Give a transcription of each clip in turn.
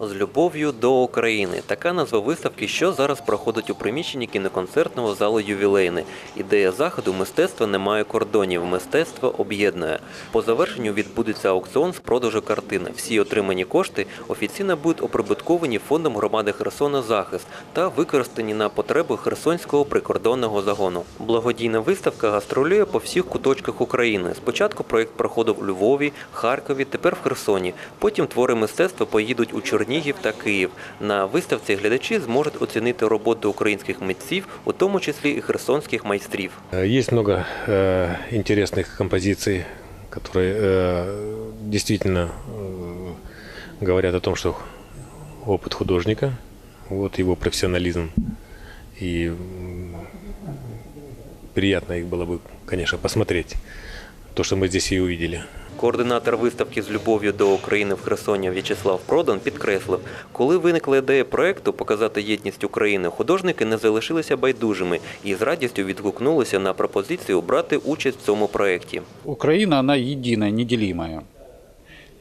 З любов'ю до України. Така назва виставки, що зараз проходить у приміщенні кіноконцертного залу ювілейний. Ідея заходу мистецтво не має кордонів. Мистецтво об'єднує. По завершенню відбудеться аукціон з продажу картин. Всі отримані кошти офіційно будуть оприбутковані фондом громади Херсона захист та використані на потреби Херсонського прикордонного загону. Благодійна виставка гастролює по всіх куточках України. Спочатку проєкт проходив у Львові, Харкові, тепер в Херсоні. Потім твори мистецтва поїдуть у Чернігів та Київ. На виставці глядачі зможуть оцінити роботу українських митців, у тому числі і херсонських майстрів. Э, Есть много э, интересных композиций, которые э, действительно э, говорят о том, что опыт художника, вот его профессионализм, и м, приятно их было бы, конечно, посмотреть то, что мы здесь и увидели. Координатор виставки з любов'ю до України в Херсоні В'ячеслав Продан підкреслив, коли виникла ідея проекту показати єдність України, художники не залишилися байдужими і з радістю відгукнулися на пропозицію брати участь в цьому проєкті. Украина, она единая, неделимая.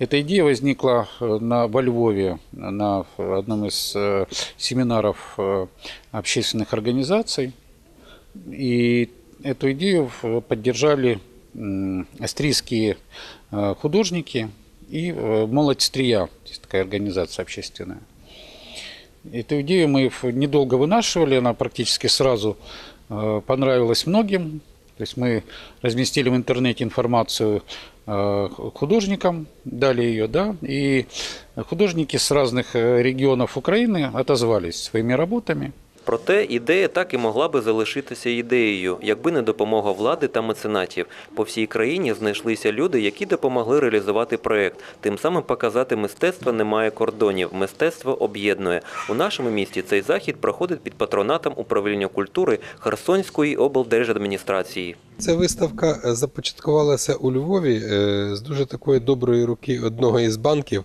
Эта идея возникла э, на, во Львове на одном из э, семинаров э, общественных организаций. И эту идею э, поддержали м, австрийские э, художники и э, «Молодь Стрия», есть такая организация общественная. Эту идею мы недолго вынашивали, она практически сразу э, понравилась многим. То есть мы разместили в интернете информацию художникам, дали ее, да, и художники с разных регионов Украины отозвались своими работами. Проте ідея так і могла би залишитися ідеєю, якби не допомога влади та меценатів. По всій країні знайшлися люди, які допомогли реалізувати проект. Тим самим показати мистецтво немає кордонів, мистецтво об'єднує. У нашому місті цей захід проходить під патронатом управління культури Херсонської облдержадміністрації. Ця виставка е, започаткувалася у Львові е, з дуже такої доброї руки одного із банків.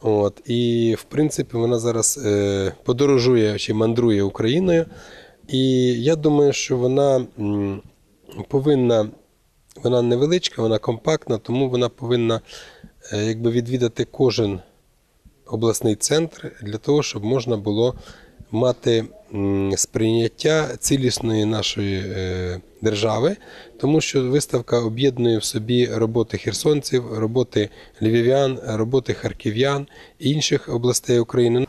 От, і, в принципі, вона зараз е, подорожує чи мандрує Україною. І я думаю, що вона повинна, вона невеличка, вона компактна, тому вона повинна якби відвідати кожен обласний центр для того, щоб можна було мати сприйняття цілісної нашої е, держави, тому що виставка об'єднує в собі роботи херсонців, роботи львів'ян, роботи харків'ян і інших областей України.